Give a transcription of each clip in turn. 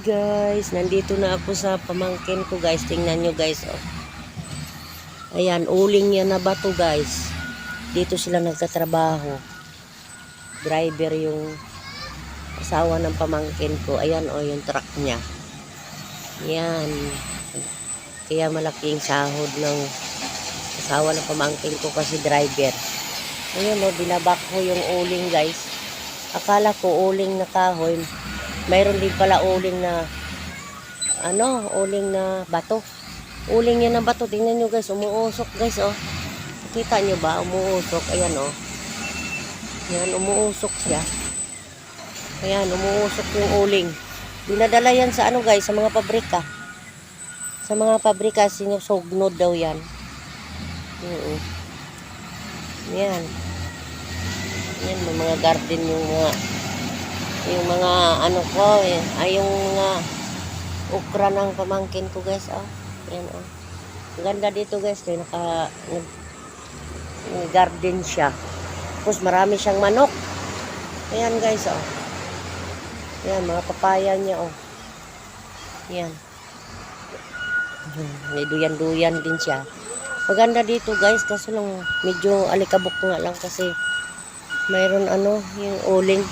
Guys, nandito na ako sa pamangkin ko guys. Tingnan nyo guys. Oh. Ayan, uling niya na ba to guys? Dito sila nagtatrabaho. Driver yung asawa ng pamangkin ko. Ayan oh, yung truck niya. Yan. Kaya malaking sahod ng asawa ng pamangkin ko kasi driver. Ayan oh, binabak ko yung uling guys. Akala ko uling na kahoy. Mayroon din pala uling na ano, uling na bato. Uling yan ng bato. Tingnan nyo guys, umuusok guys oh. Kita nyo ba? Umuusok. Ayan oh. Yan, umuusok siya. Ayan, umuusok yung uling. Dinadala yan sa ano guys, sa mga pabrika. Sa mga pabrika, sinusugnod daw yan. Oo. Yan. Yan, may mga garden yung mga yung mga ano ko, eh, ay yung mga ukra ng pamangkin ko guys, oh. Yan, oh. Ganda dito guys, kaya naka nag, nag garden siya. Tapos marami siyang manok. Ayan guys, oh. Yan, mga papaya niya, oh. Yan. May duyan-duyan din siya. Maganda dito guys, kaso lang medyo alikabok nga lang kasi mayroon ano, yung uling.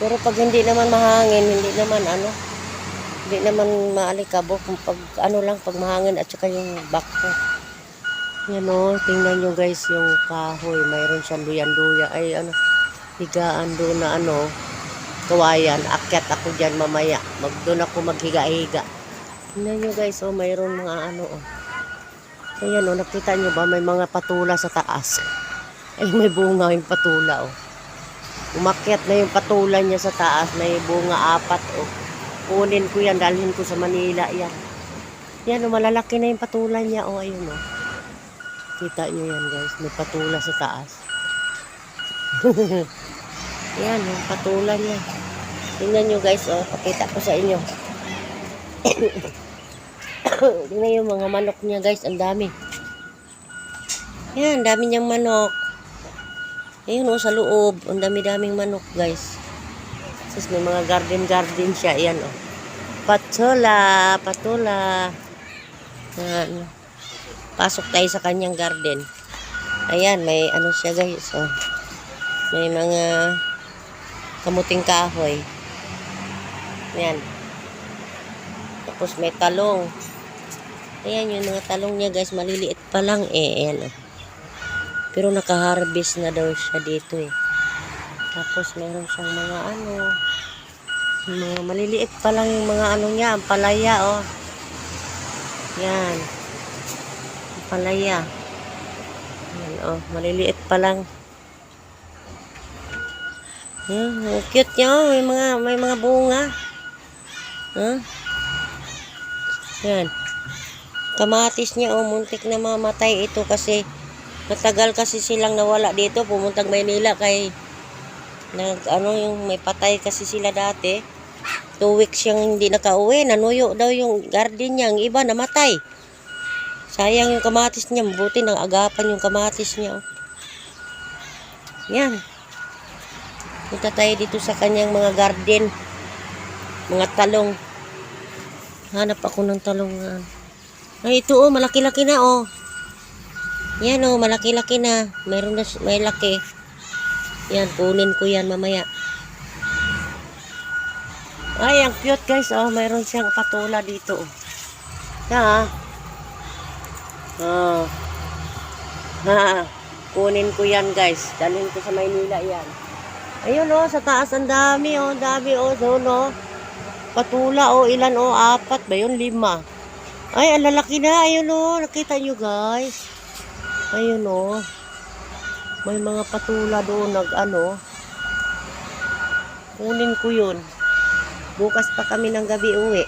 Pero pag hindi naman mahangin, hindi naman ano, hindi naman maalikabok kung pag ano lang, pag mahangin at saka yung bako. Yan o, tingnan nyo guys yung kahoy, mayroon siyang duyan-duya, ay ano, higaan doon na ano, kawayan, akyat ako dyan mamaya, mag, doon ako maghiga-higa. Tingnan nyo guys, oh, mayroon mga ano, oh. Ayan o, nakita nyo ba, may mga patula sa taas. Ay, may bunga yung patula, oh. Umakyat na yung patula niya sa taas, may bunga apat, oh. Kunin ko yan, dalhin ko sa Manila, yan. Yan, oh, malalaki na yung patula niya, oh, ayun, oh. Kita nyo yan, guys, may patula sa taas. yan, yung patula niya. Tingnan nyo, guys, oh, pakita ko sa inyo. Tingnan yung mga manok niya, guys, ang dami. Yan, dami niyang manok. Ayun oh, sa loob. Ang dami-daming manok, guys. Tapos may mga garden-garden siya. Ayan, oh. Patula, patula. Ayan. Pasok tayo sa kanyang garden. Ayan, may ano siya, guys. Oh. May mga kamuting kahoy. Ayan. Tapos may talong. Ayan, yung mga talong niya, guys. Maliliit pa lang, eh. Ayan, oh. Pero nakaharvest na daw siya dito eh. Tapos meron siyang mga ano, mga maliliit pa lang yung mga ano niya, ang palaya oh. Yan. Ang palaya. Yan oh, maliliit pa lang. Yan, ang cute niya oh, may mga may mga bunga. Huh? Yan. Kamatis niya oh, muntik na mamatay ito kasi Matagal kasi silang nawala dito, pumuntang Maynila kay nag ano yung may patay kasi sila dati. Two weeks siyang hindi nakauwi, nanuyo daw yung garden niya, ang iba namatay. Sayang yung kamatis niya, mabuti nang agapan yung kamatis niya. oh. Yan. Punta tayo dito sa kanyang mga garden. Mga talong. Hanap ako ng talong. ah. Ay, ito oh, malaki-laki na oh. Yan oh, malaki-laki na. Meron na, may laki. Yan, kunin ko yan mamaya. Ay, ang cute guys. Oh, mayroon siyang patula dito. oh. Ha? Oh. Ha? Kunin ko yan guys. Dalhin ko sa Maynila yan. Ayun oh, sa taas ang dami oh. Dami oh. So, no? Patula oh. Ilan oh? Apat ba yun? Lima. Ay, ang lalaki na. Ayun oh. Nakita nyo guys. Ayun oh. May mga patula doon nag ano. Kunin ko yun. Bukas pa kami ng gabi uwi.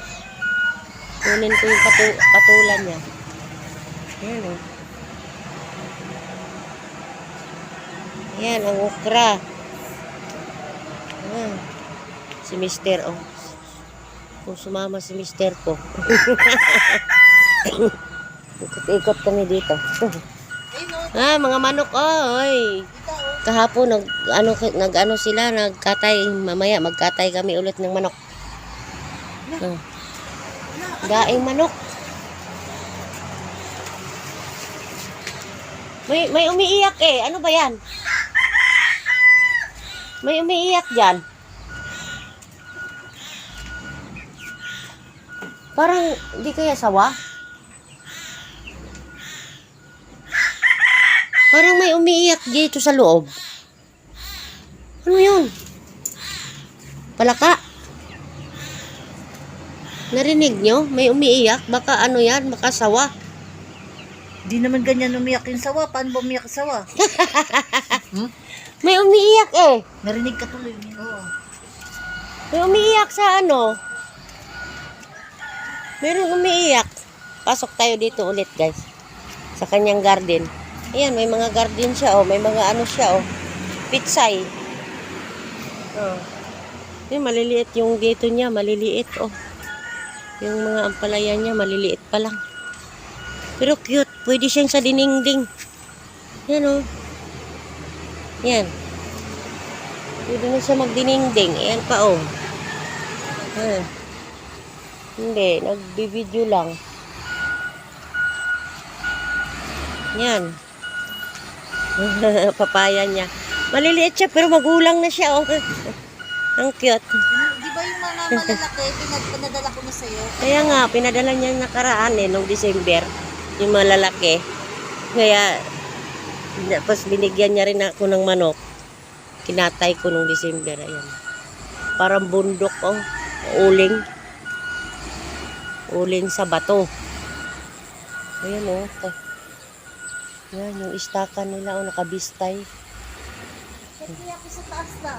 Kunin ko yung patu patula niya. Ayan oh. Ayan, ang okra. Ayan. Si Mister oh. Kung sumama si Mister ko. Ikot-ikot kami dito. Ah, mga manok oy. Kahapon nag ano nag ano sila nagkatay mamaya magkatay kami ulit ng manok. Ah. Daing manok. May, may umiiyak eh. Ano ba yan? May umiiyak dyan. Parang di kaya sawa? Parang may umiiyak dito sa loob. Ano yun? Palaka? Narinig nyo? May umiiyak? Baka ano yan? Baka sawa? Di naman ganyan umiyak yung sawa. Paano ba umiyak yung sawa? hmm? May umiiyak eh. Narinig ka tuloy. Oo. May umiiyak sa ano? Meron umiiyak. Pasok tayo dito ulit guys. Sa kanyang garden. Ayan, may mga garden siya oh. May mga ano siya oh. Pitsay. Oh. Yung maliliit yung dito niya. Maliliit oh. Yung mga ampalaya niya maliliit pa lang. Pero cute. Pwede siyang sa diningding. Yan oh. Yan. Pwede na siya magdiningding. Ayan pa oh. Hmm. Hindi, nagbi-video lang. Yan. Papaya niya. Maliliit siya pero magulang na siya oh. Ang cute. Di ba yung mga malalaki, pinad pinadala ko na sa'yo? Kaya nga, pinadala niya nakaraan eh, nung December. Yung malalaki. Kaya, tapos binigyan niya rin ako ng manok. Kinatay ko nung December. Ayan. Parang bundok oh. Uling. Uling sa bato. Ayan oh. Yan, yung istakan nila oh, nakabistay. Hindi ako sa taas na.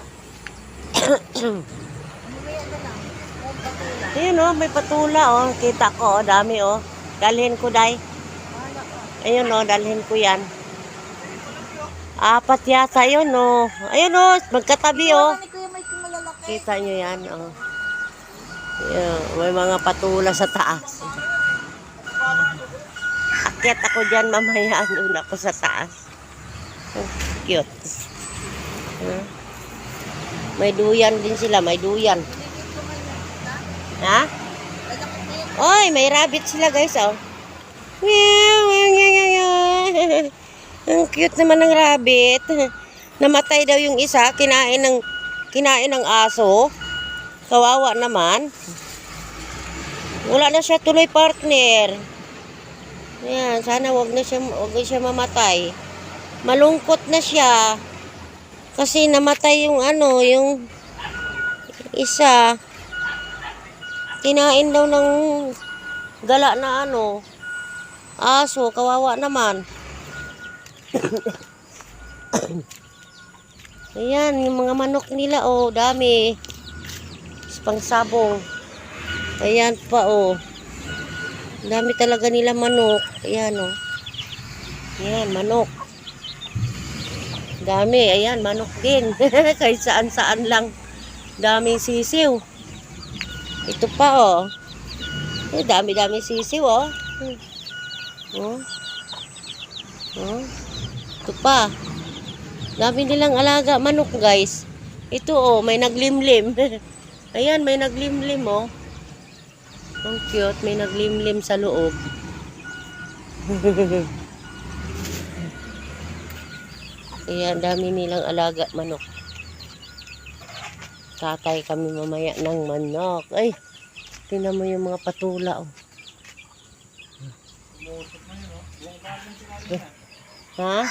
Ayan oh, may patula oh. Kita ko oh, dami oh. Dalhin ko ka. Ayun oh, dalhin ko yan. Apat yata yun oh. Ayun oh, magkatabi oh. Mike yung malalaki. Kita nyo yan oh. Yan, may mga patula sa taas. Akyat ako dyan mamaya. Doon ako sa taas. Oh, cute. Huh? May duyan din sila, may duyan. Ha? Oy, may rabbit sila guys, oh. Ang cute naman ng rabbit. Namatay daw yung isa, kinain ng kinain ng aso. Kawawa naman. Wala na siya tuloy partner. Yan, sana wag na siya wag na siya mamatay. Malungkot na siya. Kasi namatay yung ano, yung isa. Kinain daw ng gala na ano. Aso, kawawa naman. Ayan, yung mga manok nila, oh, dami. Pangsabong. Ayan pa, oh. Dami talaga nila manok. Ayan, oh. Ayan, manok. Dami, ayan, manok din. Kahit saan-saan lang. Daming sisiw. Ito pa, oh. Eh, dami-dami sisiw, oh. Hmm. Oh. Oh. Ito pa. Dami nilang alaga manok, guys. Ito, oh, may naglimlim. Ayan, may naglimlim, oh. Ang cute, may naglimlim sa loob. Ayan, dami nilang alaga manok. Tatay kami mamaya ng manok. Ay, tingnan mo yung mga patula, oh. Ha?